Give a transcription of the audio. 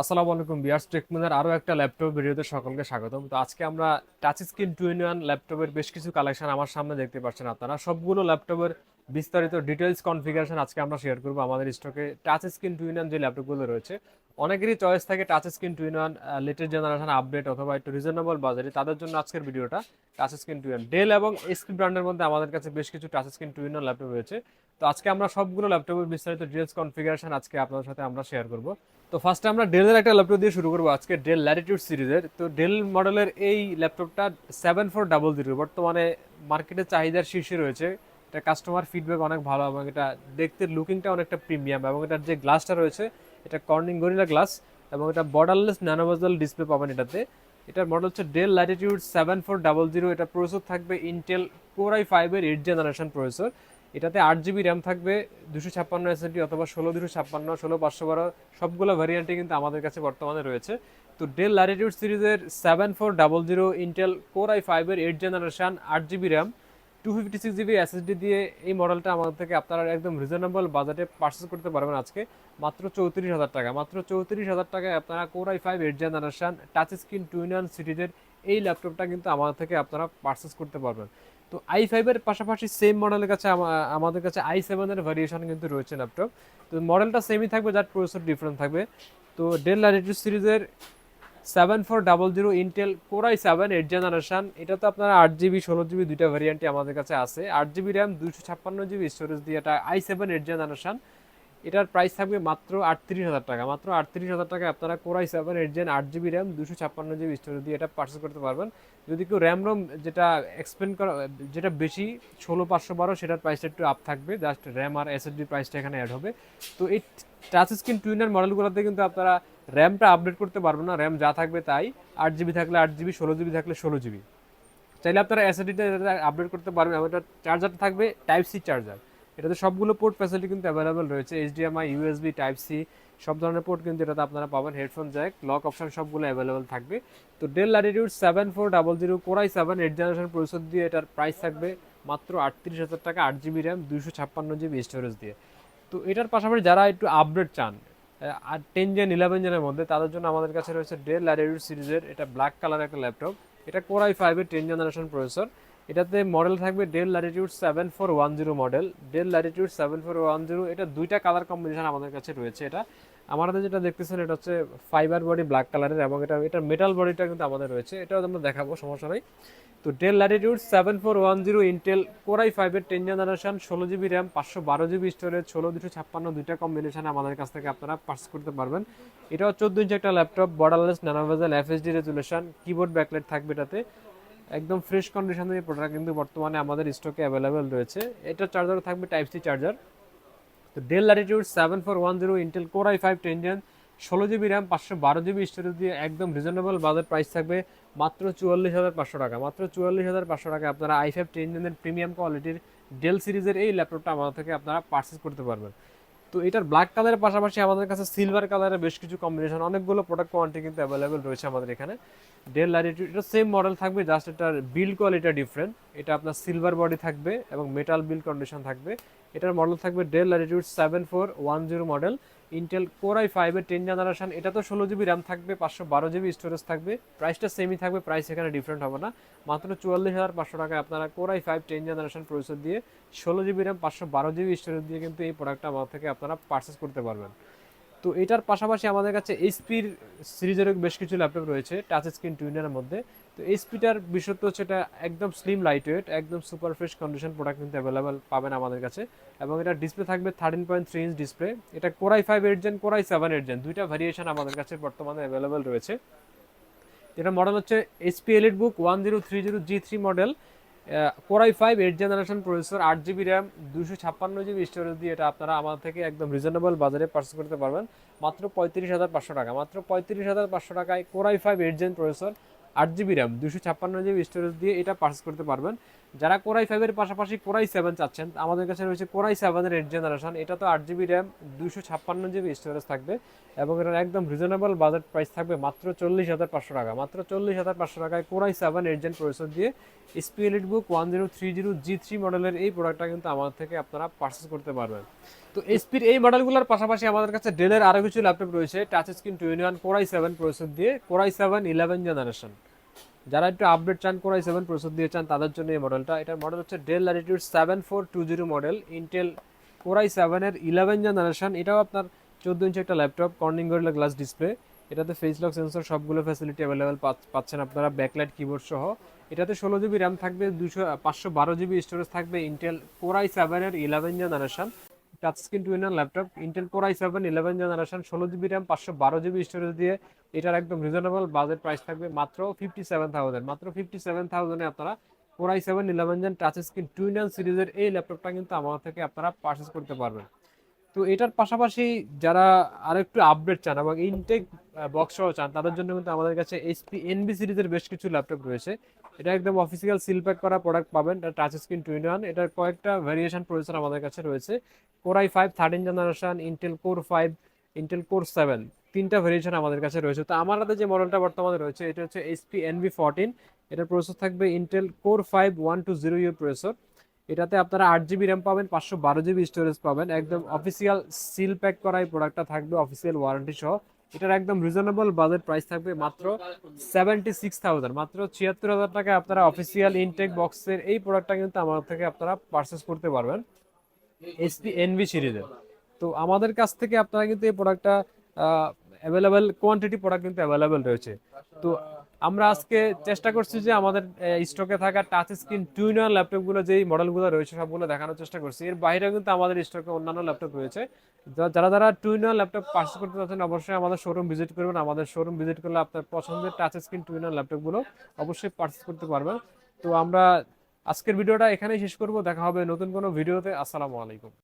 আসসালামু আলাইকুম বিয়ার্স টেকমিনার আরও একটা ল্যাপটপ ভিডিওতে সকলকে স্বাগতম। তো আজকে আমরা touch screen two in one ল্যাপটপের বেশ কিছু কালেকশন আমার সামনে দেখতে পাচ্ছেন আপনারা। সবগুলো ল্যাপটপের বিস্তারিত ডিটেলস কনফিগারেশন আজকে আমরা শেয়ার করব আমাদের স্টকে। Touch screen two in one যে ল্যাপটপগুলো রয়েছে, অনেকেরই চয়েস থাকে touch screen two in one latest generation update অথবা একটু রিজনেবল বাজারে তাদের জন্য আজকের ভিডিওটা touch screen two in Dell এবং এসপি ব্র্যান্ডের মধ্যে আমাদের কাছে বেশ কিছু touch screen two in one laptop রয়েছে। তো আজকে আমরা সবগুলো ল্যাপটপের বিস্তারিত ডিটেলস কনফিগারেশন আজকে আপনাদের সাথে আমরা শেয়ার করব। তো ফার্স্টে আমরা ডেলের একটা ল্যাপটপ দিয়ে শুরু করব আজকে ডেল ল্যাটিটিউড সিরিজের। তো ডেল মডেলের এই ল্যাপটপটা সেভেন ফোর ডাবল জিরো বর্তমানে মার্কেটে চাহিদার শীর্ষে রয়েছে। এটা কাস্টমার ফিডব্যাক অনেক ভালো এবং এটা দেখতে লুকিংটা অনেকটা প্রিমিয়াম এবং এটার যে গ্লাসটা রয়েছে, এটা কর্নিং গরিলা গ্লাস এবং এটা বর্ডারলেস ন্যানোভাজাল ডিসপ্লে পাবেন এটাতে। এটার মডেল হচ্ছে Dell Latitude seven four double zero এটা প্রসেসর থাকবে ইন্টেল কোর আই ফাইভের এইট জেনারেশন প্রসেসর এটাতে আট জিবি র্যাম থাকবে, দুশো ছাপ্পান্ন এসএসডি অথবা ষোলো, দুশো ছাপ্পান্ন, ষোলো, পাঁচশো বারো, সবগুলো ভ্যারিয়েন্টই কিন্তু আমাদের কাছে বর্তমানে রয়েছে। তো ডেল ল্যাটিটিউড সিরিজের seven four double zero Intel core i ফাইভের এইট জেনারেশান আট GB RAM two fifty six GB SSD দিয়ে এই মডেলটা আমাদের থেকে আপনারা একদম রিজনেবল বাজেটে পারচেস করতে পারবেন আজকে। মাত্র চৌত্রিশ হাজার টাকা। মাত্র চৌত্রিশ হাজার টাকায় আপনারা core i five eight generation touch screen two in one সিরিজের এই ল্যাপটপটা কিন্তু আমাদের থেকে আপনারা পারচেস করতে পারবেন। তো আই ফাইভের পাশাপাশি সেম মডেলের কাছে আমাদের কাছে আই সেভেনের ভ্যারিয়েশন কিন্তু রয়েছে ল্যাপটপ তো মডেলটা সেমই থাকবে, যার প্রসেসর ডিফারেন্ট থাকবে। তো ডেল ল্যাটিটিউড সিরিজের seven four double zero Intel core i seven eight generation এটা তো আপনার আট জিবি ষোলো জিবি দুইটা ভ্যারিয়েন্টই আমাদের কাছে আছে। আট জিবি র্যাম দুশো ছাপ্পান্ন জিবি স্টোরেজ দিয়ে এটা আই সেভেন এইট জেনারেশন এটার প্রাইস থাকবে মাত্র আটত্রিশ হাজার টাকা। মাত্র আটত্রিশ হাজার টাকা আপনারা core i seven eight gen আট জিবি র্যাম দুশো ছাপ্পান্ন জিবি স্টোরেজ দিয়ে এটা পারচেস করতে পারবেন। যদি কেউ র্যাম রোম যেটা এক্সপেন্ড করা, যেটা বেশি ষোলো, পাঁচশো, বারো, সেটার প্রাইসটা একটু আপ থাকবে। জাস্ট র্যাম আর এসএসডি প্রাইসটা এখানে অ্যাড হবে। তো এই টাচ স্ক্রিন টুইনার মডেলগুলোতে কিন্তু আপনারা র্যামটা আপডেট করতে পারবেন না। র্যাম যা থাকবে তাই। আট জিবি থাকলে আট জিবি, ষোলো জিবি থাকলে ষোলো জিবি। চাইলে আপনারা এসএসডিটা আপডেট করতে পারবেন। এটা চার্জারটা থাকবে টাইপ সি চার্জার এটাতে সবগুলো পোর্ট ফ্যাসিলিটি কিন্তু অ্যাভেলেবেল রয়েছে এইচডিএমআই ইউএসবি টাইপ সি সব ধরনের পোর্ট কিন্তু এটাতে আপনারা পাবেন হেডফোন জ্যাক লক অপশন সবগুলো অ্যাভেলেবেল থাকবে। তো Dell Latitude seven four double zero core i seven eight generation processor দিয়ে এটার প্রাইস থাকবে মাত্র আটত্রিশ হাজার টাকা, আট জিবি র্যাম দুশো ছাপ্পান্ন জিবি স্টোরেজ দিয়ে। তো এটার পাশাপাশি যারা একটু আপডেট চান আর টেন জেন ইলেভেন জেনের মধ্যে, তাদের জন্য আমাদের কাছে রয়েছে ডেল ল্যাটিটিউড সিরিজের, এটা ব্ল্যাক কালার একটা ল্যাপটপ এটা কোরাই ফাইভের টেন জেনারেশন প্রসেসর এটাতে মডেল থাকবে Dell Latitude seven four one zero model Dell Latitude seven four one zero এটা দুইটা কালার কম্বিনেশন আমাদের কাছে রয়েছে এটা। আমাদের যেটা দেখতেছেন, এটা হচ্ছে ফাইবার বডি ব্ল্যাক কালারের এবং এটা এটা মেটাল বডিটা কিন্তু আমাদের রয়েছে। এটাও আমরা দেখাবো, সমস্যা নাই। তো Dell Latitude seven four one zero Intel core i ফাইভের টেন জেনারেশন ষোলো জিবি র্যাম পাঁচশো বারো জিবি স্টোরেজ ষোলো, দুশো ছাপ্পান্ন দুইটা কম্বিনেশন আমাদের কাছ থেকে আপনারা পার্স করতে পারবেন। এটাও চোদ্দ ইঞ্চি একটা ল্যাপটপ বর্ডারলেস ন্যানোভেজাল এফএসডি রেজুলেশন কিবোর্ড ব্যাকলেট থাকবে এটাতে। একদম ফ্রেশ কন্ডিশনে এই প্রোডাক্ট কিন্তু বর্তমানে আমাদের স্টকে অ্যাভেলেবেল রয়েছে। এটা চার্জার থাকবে টাইপ সি চার্জার তো Dell Latitude seven four one zero Intel core i five ten gen ষোলো জিবি র্যাম পাঁচশো বারো জিবি স্টোরেজ দিয়ে একদম রিজনেবল বাজার প্রাইস থাকবে মাত্র চুয়াল্লিশ হাজার পাঁচশো টাকা। মাত্র চুয়াল্লিশ হাজার পাঁচশো টাকা আপনারা আই ফাইভ টেন জেনের প্রিমিয়াম কোয়ালিটির ডেল সিরিজের এই ল্যাপটপটা আমাদের থেকে আপনারা পারচেস করতে পারবেন। তো এটার ব্ল্যাক কালারের পাশাপাশি আমাদের কাছে সিলভার কালারের বেশ কিছু কম্বিনেশন অনেকগুলো প্রোডাক্ট কোয়ান্টিটি কিন্তু অ্যাভেলেবেল রয়েছে আমাদের এখানে। ডেল ল্যাটিটিউড এটা সেম মডেল থাকবে জাস্ট এটার বিল্ড কোয়ালিটি ডিফারেন্ট এটা আপনার সিলভার বডি থাকবে এবং মেটাল বিল্ড কন্ডিশন থাকবে। এটার মডেল থাকবে Dell Latitude seven four one zero model Intel core i ফাইভের টেন জেনারেশন এটা তো ষোলো জিবি র্যাম থাকবে, পাঁচশো বারো জিবি স্টোরেজ থাকবে প্রাইসটা সেমই থাকবে প্রাইস এখানে ডিফারেন্ট হবে না। মাত্র চুয়াল্লিশ হাজার পাঁচশো টাকায় আপনারা core i five ten generation processor দিয়ে ষোলো জিবি র্যাম পাঁচশো বারো জিবি স্টোরেজ দিয়ে কিন্তু এই প্রোডাক্টটা আমার থেকে আপনারা পারচেস করতে পারবেন। তো এটার পাশাপাশি আমাদের কাছে এইচপির সিরিজেরও বেশ কিছু ল্যাপটপ রয়েছে টাচ স্ক্রিন টুইনের মধ্যে। তো এইচপিটার বিশেষত্ব হচ্ছে এটা একদম স্লিম লাইট ওয়েট একদম সুপার ফ্রেশ কন্ডিশন প্রোডাক্ট কিন্তু অ্যাভেলেবেল পাবেন আমাদের কাছে। এবং এটা ডিসপ্লে থাকবে thirteen point three inch display এটা core i five eight gen core i seven eight gen দুইটা ভ্যারিয়েশন আমাদের কাছে বর্তমানে অ্যাভেলেবেল রয়েছে। এটা মডেল হচ্ছে HP elite book one zero three zero G three model core i five eight generation processor আট GB RAM দুশো ছাপ্পান্ন জিবি স্টোরেজ দিয়ে এটা আপনারা আমার থেকে একদম রিজনেবল বাজারে পার্চেস করতে পারবেন। মাত্র পঁয়ত্রিশ হাজার পাঁচশো টাকা, মাত্র পঁয়ত্রিশ হাজার পাঁচশো টাকায় core i five eight gen processor আট জিবি র্যাম দুশো ছাপ্পান্ন জিবি স্টোরেজ দিয়ে এটা পার্চেস করতে পারবেন। যারা কোরাই ফাইভের পাশাপাশি কোরাই সেভেন চাচ্ছেন, আমাদের কাছে রয়েছে কোরাই সেভেনের এইট জেনারেশন এটা তো আট জিবি র্যাম দুশো ছাপ্পান্ন জিবি স্টোরেজ থাকবে এবং এটার একদম রিজনেবল বাজেট প্রাইস থাকবে মাত্র চল্লিশ হাজার পাঁচশো টাকা। মাত্র চল্লিশ হাজার পাঁচশো টাকায় core i seven eight gen processor দিয়ে SP elite book one zero three zero G three মডেলের এই প্রোডাক্টটা কিন্তু আমাদের থেকে আপনারা পারচেস করতে পারবেন। তো এসপির এই মডেলগুলোর পাশাপাশি আমাদের কাছে ডেলের আরও কিছু ল্যাপটপ রয়েছে touch screen twenty one core i seven processor দিয়ে core i seven eleven generation যারা একটু আপডেট চান কোরাই সেভেন প্রসেসর দিয়ে চান, তাদের জন্য এই মডেলটা এটার মডেল হচ্ছে Dell latitude seven four two zero model Intel core i সেভেনের ইলেভেন জেনারেশন এটাও আপনার চোদ্দ ইঞ্চি একটা laptop Corning Gorilla glass display এটাতে ফেস লক সেন্সর সবগুলো ফ্যাসিলিটি অ্যাভেলেবেল পাচ্ছেন আপনারা ব্যাকলাইট কিবোর্ড সহ। এটাতে ষোলো জিবি র্যাম থাকবে, দুশো, পাঁচশো বারো জিবি স্টোরেজ থাকবে ইন্টেল কোরাই সেভেনের eleven generation touch screen two টুইনার laptop Intel core I seven eleven generation ষোলো জিবি র্যাম পাঁচশো বারো জিবি স্টোরেজ দিয়ে এটার একদম রিজনেবল বাজেট প্রাইস থাকবে মাত্র ফিফটি সেভেন থাউজেন্ড মাত্র ফিফটি সেভেন থাউজেন্ডে আপনারা core I seven eleven gen touch screen two টুইনাল সিরিজের এই ল্যাপটপটা কিন্তু আমার থেকে আপনারা পারচেস করতে পারবেন। তো এটার পাশাপাশি যারা আরও একটু আপডেট চান এবং ইনটেক বক্স সহ চান, তাদের জন্য কিন্তু আমাদের কাছে এইচপি এনবি সিরিজের বেশ কিছু ল্যাপটপ রয়েছে। এটা একদম অফিসিয়াল সিল প্যাক করা প্রোডাক্ট পাবেন। এটা টাচ স্ক্রিন টুইন ওয়ান এটার কয়েকটা ভ্যারিয়েশন প্রসেসর আমাদের কাছে রয়েছে। Core i five thirteen generation Intel core five Intel core seven তিনটা ভেরিয়েশন আমাদের কাছে রয়েছে। তো আমার হাতে যে মডেলটা বর্তমানে রয়েছে, এটা হচ্ছে এইচপি এনভি ফোরটিন এটার প্রসেসর থাকবে Intel core five one two zero U processor এটাতে আপনারা আট জিবি র্যাম পাবেন, পাঁচশো বারো জিবি স্টোরেজ পাবেন। একদম অফিসিয়াল সিল প্যাক করা এই প্রোডাক্টটা থাকবে অফিসিয়াল ওয়ারেন্টি সহ। এটার একদম রিজনেবল বাজেট প্রাইস থাকবে মাত্র সেভেন্টি সিক্স থাউজেন্ড মাত্র ছিয়াত্তর হাজার টাকায় আপনারা অফিসিয়াল ইনটেক বক্সের এই প্রোডাক্টটা কিন্তু আমার থেকে আপনারা পারচেস করতে পারবেন এসপি এনভি সিরিজের তো আমাদের কাছ থেকে আপনারা কিন্তু এই প্রোডাক্টটা অ্যাভেলেবেল কোয়ান্টিটি প্রোডাক্ট কিন্তু অ্যাভেলেবেল রয়েছে। তো আমরা আজকে চেষ্টা করছি যে আমাদের স্টকে থাকা touch screen two in one ল্যাপটপগুলো যেই মডেলগুলো রয়েছে সবগুলো দেখানোর চেষ্টা করছি। এর বাইরেও কিন্তু আমাদের স্টকে অন্যান্য ল্যাপটপ রয়েছে। যারা যারা two in one laptop purchase করতে চাচ্ছেন, অবশ্যই আমাদের শোরুম ভিজিট করবেন। আমাদের শোরুম ভিজিট করলে আপনার পছন্দের touch screen two in one ল্যাপটপগুলো অবশ্যই পার্চেস করতে পারবেন। তো আমরা আজকের ভিডিওটা এখানেই শেষ করব। দেখা হবে নতুন কোনো ভিডিওতে। আসসালামু আলাইকুম।